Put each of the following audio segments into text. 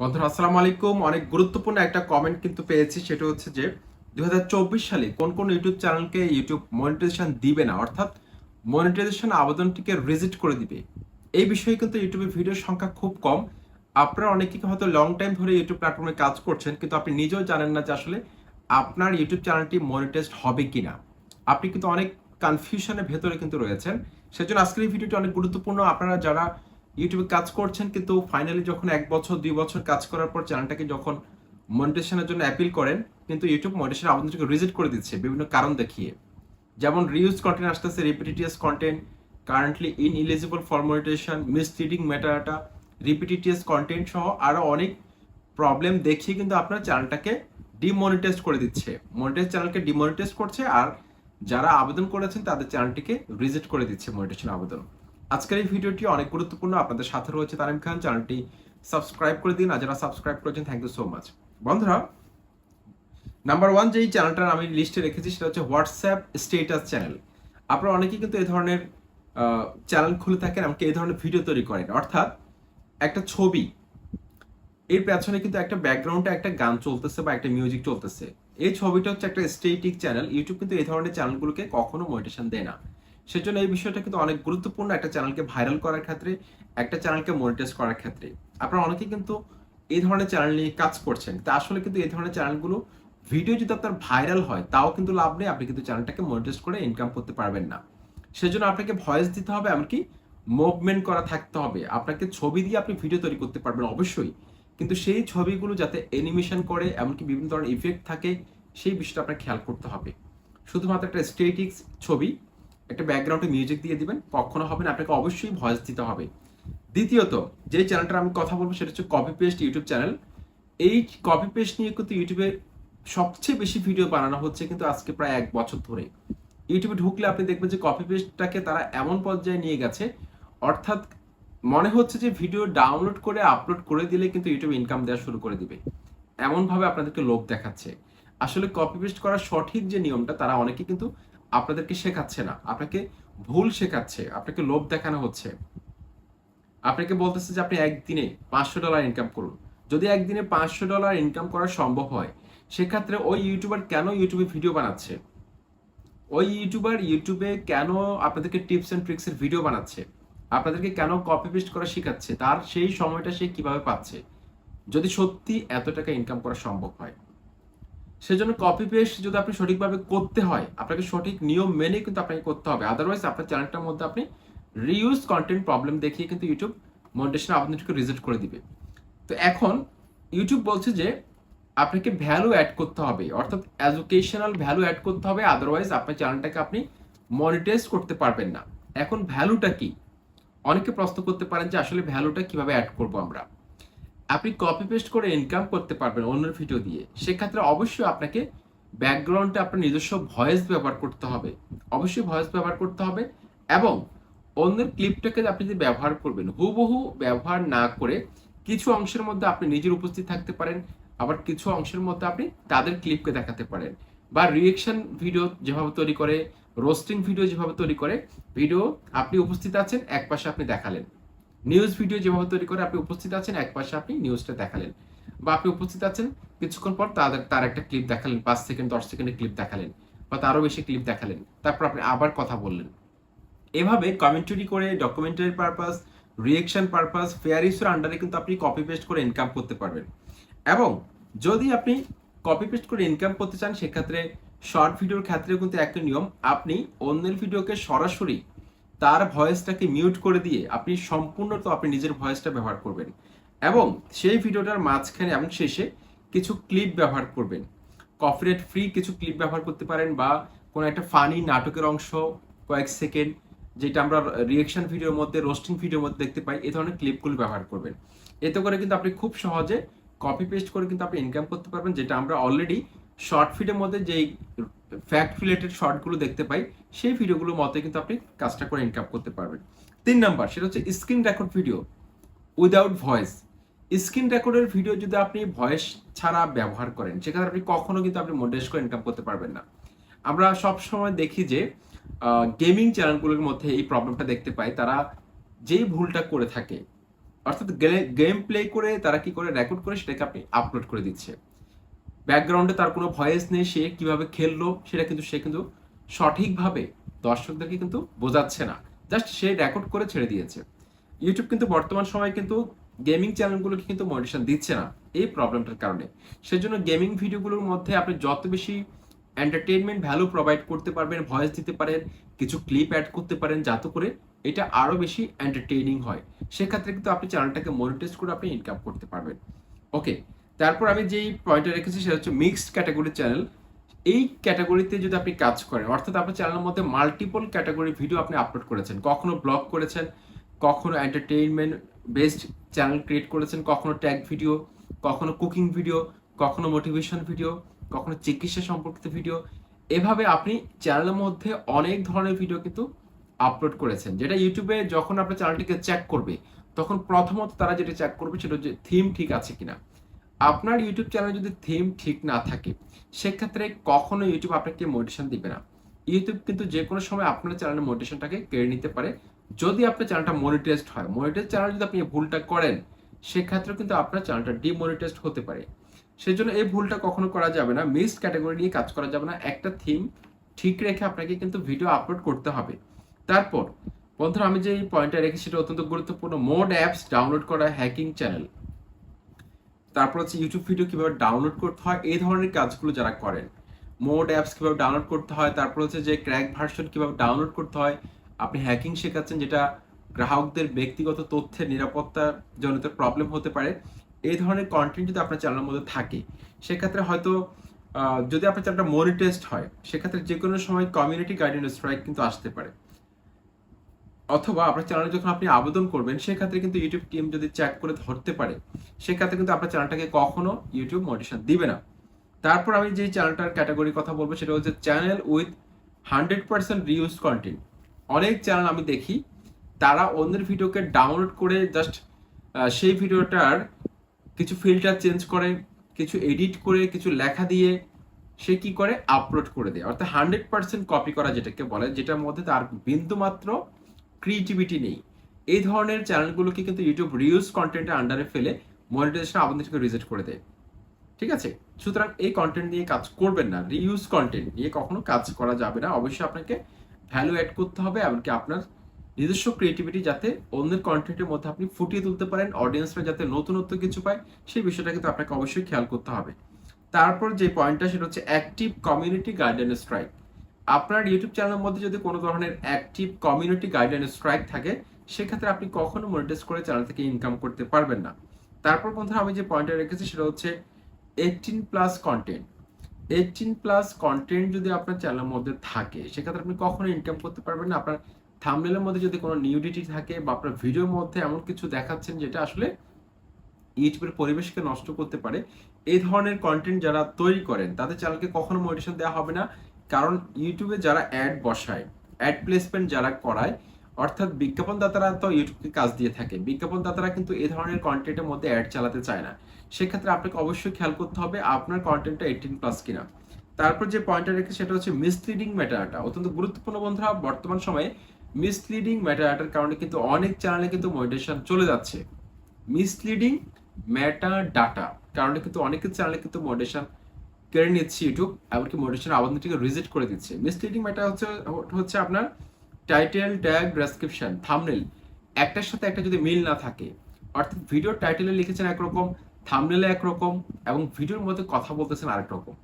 বন্ধুরা, আসসালামু আলাইকুম। অনেক গুরুত্বপূর্ণ একটা কমেন্ট কিন্তু পেয়েছি, সেটা হচ্ছে যে দু হাজার চব্বিশ সালে কোন কোন ইউটিউব চ্যানেলকে ইউটিউব মনিটাইজেশন দিবে না, অর্থাৎ মনিটাইজেশন আবেদনটিকে রিজেক্ট করে দিবে। এই বিষয়ে কিন্তু ইউটিউবে ভিডিওর সংখ্যা খুব কম। আপনারা অনেকে হয়তো লং টাইম ধরে ইউটিউব প্ল্যাটফর্মে কাজ করছেন, কিন্তু আপনি নিজেও জানেন না যে আসলে আপনার ইউটিউব চ্যানেলটি মনিটাইজড হবে কিনা। আপনি কিন্তু অনেক কনফিউশনের ভেতরে কিন্তু রয়েছেন। সেজন্য আজকের এই ভিডিওটি অনেক গুরুত্বপূর্ণ। আপনারা যারা ইউটিউবে কাজ করছেন, কিন্তু ফাইনালি যখন এক বছর, দুই বছর কাজ করার পর চ্যানেলটাকে যখন মনিটেশনের জন্য অ্যাপিল করেন, কিন্তু ইউটিউব মনিটেশন আবেদনটাকে রিজেক্ট করে দিচ্ছে বিভিন্ন কারণ দেখিয়ে। যেমন রিউজ কন্টেন্ট আসতেছে repetitive content currently in eligible for monetization misleading ম্যাটারটা রিপিটিটিয়াস content সহ আরও অনেক প্রবলেম দেখিয়ে কিন্তু আপনার চ্যানেলটাকে ডিমনিটাইজ করে দিচ্ছে। মনিটাইজ চ্যানেলকে ডিমনিটাইজ করছে আর যারা আবেদন করেছেন, তাদের চ্যানেলটিকে রিজেক্ট করে দিচ্ছে মনিটেশন আবেদন। আজকের এই ভিডিওটি অনেক গুরুত্বপূর্ণ। আপনাদের সাথে রয়েছে তারিম খান। চ্যানেলটি সাবস্ক্রাইব করে দিন। আর যারা সাবস্ক্রাইব করেছেন থ্যাংক ইউ সো মাচ বন্ধুরা নাম্বার ওয়ান যেই চ্যানেলটার আমি লিস্টে রেখেছি, সেটা হচ্ছে হোয়াটসঅ্যাপ স্টেটাস চ্যানেল আপনারা অনেকেই কিন্তু এই ধরনের চ্যানেল খুলে থাকেন, এমনকি এই ধরনের ভিডিও তৈরি করেন। অর্থাৎ একটা ছবি, এর পেছনে কিন্তু একটা ব্যাকগ্রাউন্ডে একটা গান চলতেছে বা একটা মিউজিক চলতেছে। এই ছবিটা হচ্ছে একটা স্টেটিক চ্যানেল ইউটিউব কিন্তু এই ধরনের চ্যানেলগুলোকে কখনো মোটিভেশন দেয় না। সেজন্য এই বিষয়টা কিন্তু অনেক গুরুত্বপূর্ণ একটা চ্যানেলকে ভাইরাল করার ক্ষেত্রে, একটা চ্যানেলকে মনিটাইজ করার ক্ষেত্রে। আপনারা অনেকে কিন্তু এই ধরনের চ্যানেল নিয়ে কাজ করছেন। তা আসলে কিন্তু এই ধরনের চ্যানেলগুলো ভিডিও যদি আপনার ভাইরাল হয়, তাও কিন্তু লাভ নেই। আপনি কিন্তু চ্যানেলটাকে মনিটাইজ করে ইনকাম করতে পারবেন না। সেজন্য আপনাকে ভয়েস দিতে হবে, এমনকি মুভমেন্ট করা থাকতে হবে। আপনাকে ছবি দিয়ে আপনি ভিডিও তৈরি করতে পারবেন অবশ্যই। কিন্তু সেই ছবিগুলো যাতে অ্যানিমেশন করে, এমনকি বিভিন্ন ধরনের ইফেক্ট থাকে, সেই বিষয়টা আপনাকে খেয়াল করতে হবে। শুধুমাত্র একটা স্টেটিক্স ছবি একটা ব্যাকগ্রাউন্ডে মিউজিক দিয়ে দিবেন, কখনো হবে না, আপনাকে অবশ্যই ভয়েস দিতে হবে। দ্বিতীয়ত, যে চ্যানেলটা আমি কথা বলব সেটা হচ্ছে কপি পেস্ট ইউটিউব চ্যানেল এই কপি পেস্ট নিয়ে কিন্তু ইউটিউবে সবচেয়ে বেশি ভিডিও বানানো হচ্ছে কিন্তু আজকে প্রায় এক বছর ধরে। ইউটিউবে ঢুকলে আপনি দেখবেন যে কপি পেস্টটাকে তারা এমন পর্যায়ে নিয়ে গেছে, অর্থাৎ মনে হচ্ছে যে ভিডিও ডাউনলোড করে আপলোড করে দিলে কিন্তু ইউটিউব ইনকাম দেওয়া শুরু করে দিবে। এমনভাবে আপনাদেরকে লোভ দেখাচ্ছে। আসলে কপি পেস্ট করার সঠিক যে নিয়মটা, তারা অনেকে কিন্তু আপনাদেরকে শেখাচ্ছে না, আপনাকে ভুল শেখাচ্ছে, আপনাকে লোভ দেখানো হচ্ছে। আপনাকে বলতেছে যে আপনি একদিনে পাঁচশো ডলার ইনকাম করুন। যদি একদিনে পাঁচশো ডলার ইনকাম করা সম্ভব হয়, সেক্ষেত্রে ওই ইউটিউবার কেন ইউটিউবে ভিডিও বানাচ্ছে? ওই ইউটিউবার ইউটিউবে কেন আপনাদেরকে টিপস অ্যান্ড ট্রিক্সের ভিডিও বানাচ্ছে? আপনাদেরকে কেন কপি পেস্ট করা শেখাচ্ছে? তার সেই সময়টা সে কীভাবে পাচ্ছে? যদি সত্যি এত টাকা ইনকাম করা সম্ভব হয়। সেজন্য কপি পেস্ট যদি আপনি সঠিকভাবে করতে হয়, আপনাকে সঠিক নিয়ম মেনে কিন্তু আপনাকে করতে হবে। আদারওয়াইজ আপনার চ্যানেলটার মধ্যে আপনি রিউজ কন্টেন্ট প্রবলেম দেখিয়ে কিন্তু ইউটিউব মনিটেশন আপনাদেরকে রিজেক্ট করে দিবে। তো এখন ইউটিউব বলছে যে, আপনাকে ভ্যালু অ্যাড করতে হবে, অর্থাৎ এডুকেশনাল ভ্যালু অ্যাড করতে হবে আদারওয়াইজ আপনার চ্যানেলটাকে আপনি মনিটাইজ করতে পারবেন না। এখন ভ্যালুটা কি? অনেকে প্রশ্ন করতে পারেন যে, আসলে ভ্যালুটা কীভাবে অ্যাড করব আমরা? আপনি কপি পেস্ট করে ইনকাম করতে পারবেন অন্যের ভিডিও দিয়ে। সেক্ষেত্রে অবশ্যই আপনাকে ব্যাকগ্রাউন্ডে আপনার নিজস্ব ভয়েস ব্যবহার করতে হবে। অবশ্যই ভয়েস ব্যবহার করতে হবে এবং অন্যের ক্লিপটাকে আপনি যদি ব্যবহার করবেন, হুবহু ব্যবহার না করে কিছু অংশের মধ্যে আপনি নিজের উপস্থিত থাকতে পারেন, আবার কিছু অংশের মধ্যে আপনি তাদের ক্লিপকে দেখাতে পারেন বা রিয়েকশন ভিডিও যেভাবে তৈরি করে রোস্টিং ভিডিও যেভাবে তৈরি করে ভিডিও আপনি উপস্থিত আছেন এক পাশে আপনি দেখালেন। নিউজ ভিডিও যেভাবে তৈরি করে আপনি উপস্থিত আছেন, এক পাশে আপনি নিউজটা দেখালেন। বা আপনি উপস্থিত আছেন, কিছুক্ষণ পর তাদের, তার একটা ক্লিপ দেখালেন, পাঁচ সেকেন্ড দশ সেকেন্ডের ক্লিপ দেখালেন, বা তারও বেশি ক্লিপ দেখালেন। তারপর আপনি আবার কথা বললেন। এভাবে কমেন্টারি করে documentary purpose reaction purpose fair ইস্যুর আন্ডারে কিন্তু আপনি কপি পেস্ট করে ইনকাম করতে পারবেন। এবং যদি আপনি কপি পেস্ট করে ইনকাম করতে চান, সেক্ষেত্রে শর্ট ভিডিওর ক্ষেত্রেও কিন্তু একটা নিয়ম। আপনি অন্যের ভিডিওকে সরাসরি তার ভয়েসটাকে মিউট করে দিয়ে আপনি সম্পূর্ণ তো আপনি নিজের ভয়েসটা ব্যবহার করবেন। এবং সেই ভিডিওটার মাঝখানে এবং শেষে কিছু ক্লিপ ব্যবহার করবেন। কপিরাইট ফ্রি কিছু ক্লিপ ব্যবহার করতে পারেন বা কোনো একটা ফানি নাটকের অংশ কয়েক সেকেন্ড যেটা আমরা রিয়েকশন ভিডিওর মধ্যে রোস্টিং ভিডিওর মধ্যে দেখতে পাই, এ ধরনের ক্লিপগুলো ব্যবহার করবেন। এতে করে কিন্তু আপনি খুব সহজে কপি পেস্ট করে কিন্তু আপনি ইনকাম করতে পারবেন, যেটা আমরা অলরেডি শর্ট ফিডের মধ্যে যেই ফ্যাক্ট রিলেটেড শর্টগুলো দেখতে পাই, সেই ভিডিওগুলোর মতে কিন্তু আপনি কাজটা করে ইনকাম করতে পারবেন। তিন নাম্বার, সেটা হচ্ছে screen record video without voice screen রেকর্ডের ভিডিও যদি আপনি ভয়েস ছাড়া ব্যবহার করেন, সেক্ষেত্রে আপনি কখনো কিন্তু আপনি মোডেশ করে ইনকাম করতে পারবেন না। আমরা সব সময় দেখি যে গেমিং চ্যানেলগুলোর মধ্যে এই প্রবলেমটা দেখতে পাই। তারা যেই ভুলটা করে থাকে, অর্থাৎ গেম প্লে করে তারা কি করে রেকর্ড করে সেটাকে আপনি আপলোড করে দিচ্ছে। ব্যাকগ্রাউন্ডে তার কোনো ভয়েস নেই, সে কীভাবে খেললো, সেটা কিন্তু সে কিন্তু সঠিকভাবে দর্শকদেরকে কিন্তু বোঝাচ্ছে না। জাস্ট সে রেকর্ড করে ছেড়ে দিয়েছে। ইউটিউব কিন্তু বর্তমান সময়ে কিন্তু গেমিং চ্যানেলগুলোকে কিন্তু মনিটেশন দিচ্ছে না এই প্রবলেমটার কারণে। সেজন্য গেমিং ভিডিওগুলোর মধ্যে আপনি যত বেশি এন্টারটেনমেন্ট ভ্যালু প্রোভাইড করতে পারবেন ভয়েস দিতে পারেন, কিছু ক্লিপ অ্যাড করতে পারেন, যাতে করে এটা আরও বেশি এন্টারটেইনিং হয়। সেক্ষেত্রে কিন্তু আপনি চ্যানেলটাকে মনিটাইজ করে আপনি ইনকাম করতে পারবেন। ওকে তারপর আমি যেই পয়েন্টটা রেখেছি সেটা হচ্ছে মিক্সড ক্যাটাগরি চ্যানেল এই ক্যাটাগরিতে যদি আপনি কাজ করেন, অর্থাৎ আপনার চ্যানেলের মধ্যে মাল্টিপল ক্যাটাগরি ভিডিও আপনি আপলোড করেছেন, কখনো ব্লগ করেছেন, কখনো এন্টারটেইনমেন্ট বেসড চ্যানেল ক্রিয়েট করেছেন, কখনো ট্যাগ ভিডিও কখনো কুকিং ভিডিও কখনো মোটিভেশন ভিডিও কখনো চিকিৎসা সম্পর্কিত ভিডিও এভাবে আপনি চ্যানেলের মধ্যে অনেক ধরনের ভিডিও কিন্তু আপলোড করেছেন। যেটা ইউটিউবে যখন আপনার চ্যানেলটিকে চেক করবে, তখন প্রথমত তারা যেটা চেক করবে সেটা হচ্ছে থিম ঠিক আছে কিনা। আপনার ইউটিউব চ্যানেলে যদি থিম ঠিক না থাকে, সেক্ষেত্রে কখনো ইউটিউব আপনাকে মোটিভেশন দিবে না। ইউটিউব কিন্তু যে কোনো সময় আপনার চ্যানেলের মোটিভেশনটাকে কেড়ে নিতে পারে। যদি আপনার চ্যানেলটা মনিটাইজড হয় মনিটাইজ চ্যানেল যদি আপনি ভুলটা করেন সেক্ষেত্রে কিন্তু আপনার চ্যানেলটা ডিমনিটাইজড হতে পারে। সেই জন্য এই ভুলটা কখনো করা যাবে না মিক্সড ক্যাটাগরি নিয়ে কাজ করা যাবে না। একটা থিম ঠিক রেখে আপনাকে কিন্তু ভিডিও আপলোড করতে হবে। তারপর, বন্ধুরা, আমি যে পয়েন্টটা রেখেছি, সেটা অত্যন্ত গুরুত্বপূর্ণ। মোড অ্যাপস ডাউনলোড করা হ্যাকিং চ্যানেল তারপর হচ্ছে ইউটিউব ভিডিও কীভাবে ডাউনলোড করতে হয়, এই ধরনের কাজগুলো যারা করেন। মোড অ্যাপস কীভাবে ডাউনলোড করতে হয়, তারপর হচ্ছে যে ক্র্যাক ভার্সন কীভাবে ডাউনলোড করতে হয়, আপনি হ্যাকিং শেখাচ্ছেন যেটা গ্রাহকদের ব্যক্তিগত তথ্যের নিরাপত্তা জনিত প্রবলেম হতে পারে, এই ধরনের কন্টেন্ট যদি আপনার চ্যানেলের মধ্যে থাকে, সেক্ষেত্রে হয়তো যদি আপনার চ্যানেলটা মনিটাইজড হয়, সেক্ষেত্রে যে কোনো সময় কমিউনিটি গাইডেন্স স্ট্রাইক কিন্তু আসতে পারে। অথবা আপনার চ্যানেলে যখন আপনি আবেদন করবেন, সেক্ষেত্রে কিন্তু ইউটিউব টিম যদি চেক করে ধরতে পারে, সেক্ষেত্রে কিন্তু আপনার চ্যানেলটাকে কখনো ইউটিউব মোটিভেশন দিবে না। তারপর আমি যে চ্যানেলটার ক্যাটাগরি কথা বলব, সেটা হচ্ছে channel with hundred percent reuse content অনেক চ্যানেল আমি দেখি, তারা অন্যের ভিডিওকে ডাউনলোড করে জাস্ট সেই ভিডিওটার কিছু ফিল্টার চেঞ্জ করে, কিছু এডিট করে, কিছু লেখা দিয়ে সে কি করে আপলোড করে দেয়। অর্থাৎ হান্ড্রেড পার্সেন্ট কপি করা যেটাকে বলে, যেটার মধ্যে তার বিন্দু মাত্র ক্রিয়েটিভিটি নেই। এই ধরনের চ্যানেলগুলোকে কিন্তু ইউটিউব রিউজ কন্টেন্টের আন্ডারে ফেলে মনিটাইজেশন আপনাদের থেকে রিজেক্ট করে দেয়। ঠিক আছে? সুতরাং এই কন্টেন্ট নিয়ে কাজ করবেন না। রিউজ কন্টেন্ট নিয়ে কখনো কাজ করা যাবে না। অবশ্যই আপনাকে ভ্যালু অ্যাড করতে হবে এমনকি আপনার নিজস্ব ক্রিয়েটিভিটি যাতে অন্যের কন্টেন্টের মধ্যে আপনি ফুটিয়ে তুলতে পারেন অডিয়েন্সরা যাতে নতুনত্ব কিছু পায়, সেই বিষয়টা কিন্তু আপনাকে অবশ্যই খেয়াল করতে হবে। তারপর যে পয়েন্টটা সেটা হচ্ছে অ্যাক্টিভ কমিউনিটি গাইডেন্স স্ট্রাইক আপনার ইউটিউব চ্যানেলের মধ্যে যদি কোনো ধরনের অ্যাক্টিভ কমিউনিটি গাইডেন্স স্ট্রাইক থাকে, সেক্ষেত্রে আপনি কখনো মনিটাইজ করে চ্যানেল থেকে ইনকাম করতে পারবেন না। তারপর বন্ধুরা, আমি যে পয়েন্টটা রেখেছি, সেটা হচ্ছে eighteen plus content eighteen plus content যদি আপনার চ্যানেলের মধ্যে থাকে, সেক্ষেত্রে আপনি কখনো ইনকাম করতে পারবেন না। আপনার থামনেলের মধ্যে যদি কোনো নিউডিটি থাকে বা আপনার ভিডিওর মধ্যে এমন কিছু দেখাচ্ছেন যেটা আসলে ইউটিউবের পরিবেশকে নষ্ট করতে পারে, এই ধরনের কন্টেন্ট যারা তৈরি করেন, তাদের চ্যানেলকে কখনো মোটিভেশন দেওয়া হবে না। কারণ ইউটিউবে যারা অ্যাড বসায় অ্যাড প্লেসমেন্ট যারা করায়, অর্থাৎ বিজ্ঞাপনদাতারা তো ইউটিউবকে কাজ দিয়ে থাকে, বিজ্ঞাপনদাতারা কিন্তু এই ধরনের কন্টেন্টের মধ্যে অ্যাড চালাতে চায় না। সেক্ষেত্রে আপনাকে অবশ্যই খেয়াল করতে হবে আপনার কন্টেন্টটা এইটিন প্লাস কিনা। তারপর যে পয়েন্টটা রেখে সেটা হচ্ছে মিসলিডিং ম্যাটারটা অত্যন্ত গুরুত্বপূর্ণ বন্ধুরা, বর্তমান সময়ে মিসলিডিং ম্যাটারটার কারণে কিন্তু অনেক চ্যানেলে কিন্তু মনিটেশন চলে যাচ্ছে। মিসলিডিং ম্যাটার ডাটা কারণে কিন্তু অনেকের চ্যানেলে কিন্তু মনিটেশন কেড়ে নিচ্ছে ইউটিউব এমনকি মোটিভেশন আবেদনটিকে রিজেক্ট করে দিচ্ছে। মিসলিডিং ম্যাটার হচ্ছে হচ্ছে আপনার টাইটেল ট্যাগ ডেসক্রিপশন থামনেল একটার সাথে একটা যদি মিল না থাকে, অর্থাৎ ভিডিও টাইটেলে লিখেছেন একরকম থামনেলে একরকম, এবং ভিডিওর মধ্যে কথা বলতেছেন আরেক রকম।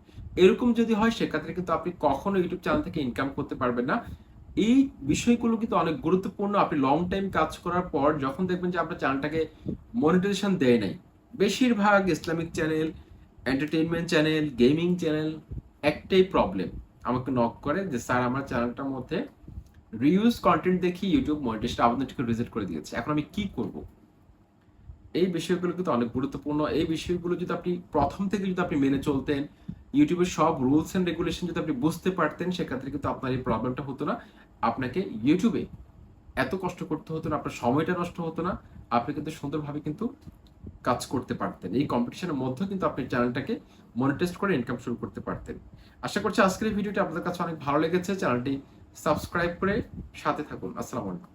এরকম যদি হয়, সেক্ষেত্রে কিন্তু আপনি কখনো ইউটিউব চ্যানেল থেকে ইনকাম করতে পারবেন না। এই বিষয়গুলো কিন্তু অনেক গুরুত্বপূর্ণ। আপনি লং টাইম কাজ করার পর যখন দেখবেন যে আপনার চ্যানেলটাকে মনিটাইজেশন দেয় নাই, বেশিরভাগ Islamic channel entertainment channel gaming channel একটাই প্রবলেম আমাকে নক করে যে, স্যার, আমার চ্যানেলটার মধ্যে রিউজ কন্টেন্ট দেখি ইউটিউব মনিটাইজেশন আবেদনটিকে রিজেক্ট করে দিয়েছে। এখন আমি কি করব? এই বিষয়গুলো কিন্তু অনেক গুরুত্বপূর্ণ। এই বিষয়গুলো যদি আপনি প্রথম থেকে যদি আপনি মেনে চলতেন ইউটিউবের সব রুলস এন্ড রেগুলেশন যদি আপনি বুঝতে পারতেন, সেক্ষেত্রে কিন্তু আপনার এই প্রবলেমটা হতো না। আপনাকে ইউটিউবে এত কষ্ট করতে হতো না, আপনার সময়টা নষ্ট হতো না। আপনি কিন্তু সুন্দরভাবে কিন্তু কাজ করতে পারতেন। এই কম্পিটিশনের মধ্যেও কিন্তু আপনি চ্যানেলটাকে মনিটাইজ করে ইনকাম শুরু করতে পারতেন। আশা করছি আজকের এই ভিডিওটি আপনাদের কাছে অনেক ভালো লেগেছে। চ্যানেলটি সাবস্ক্রাইব করে সাথে থাকুন। আসসালামু আলাইকুম।